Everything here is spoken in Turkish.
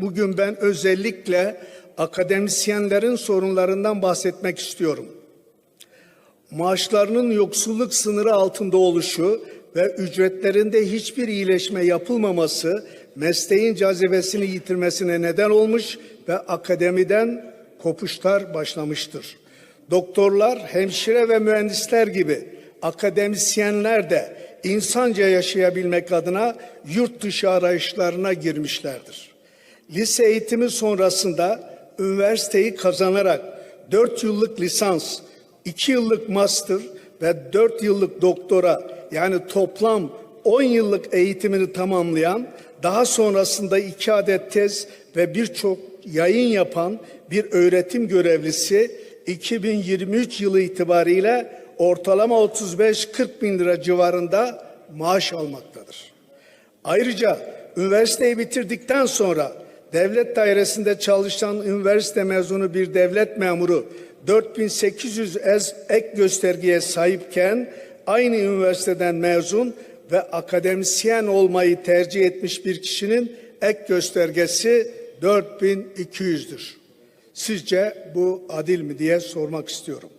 Bugün ben özellikle akademisyenlerin sorunlarından bahsetmek istiyorum. Maaşlarının yoksulluk sınırı altında oluşu ve ücretlerinde hiçbir iyileşme yapılmaması mesleğin cazibesini yitirmesine neden olmuş ve akademiden kopuşlar başlamıştır. Doktorlar, hemşire ve mühendisler gibi akademisyenler de insanca yaşayabilmek adına yurt dışı arayışlarına girmişlerdir. Lise eğitimi sonrasında üniversiteyi kazanarak 4 yıllık lisans, 2 yıllık master ve 4 yıllık doktora yani toplam 10 yıllık eğitimini tamamlayan, daha sonrasında 2 adet tez ve birçok yayın yapan bir öğretim görevlisi 2023 yılı itibariyle ortalama 35-40 bin lira civarında maaş almaktadır. Ayrıca üniversiteyi bitirdikten sonra devlet dairesinde çalışan üniversite mezunu bir devlet memuru 4800 ez ek göstergeye sahipken aynı üniversiteden mezun ve akademisyen olmayı tercih etmiş bir kişinin ek göstergesi 4200'dür. Sizce bu adil mi diye sormak istiyorum.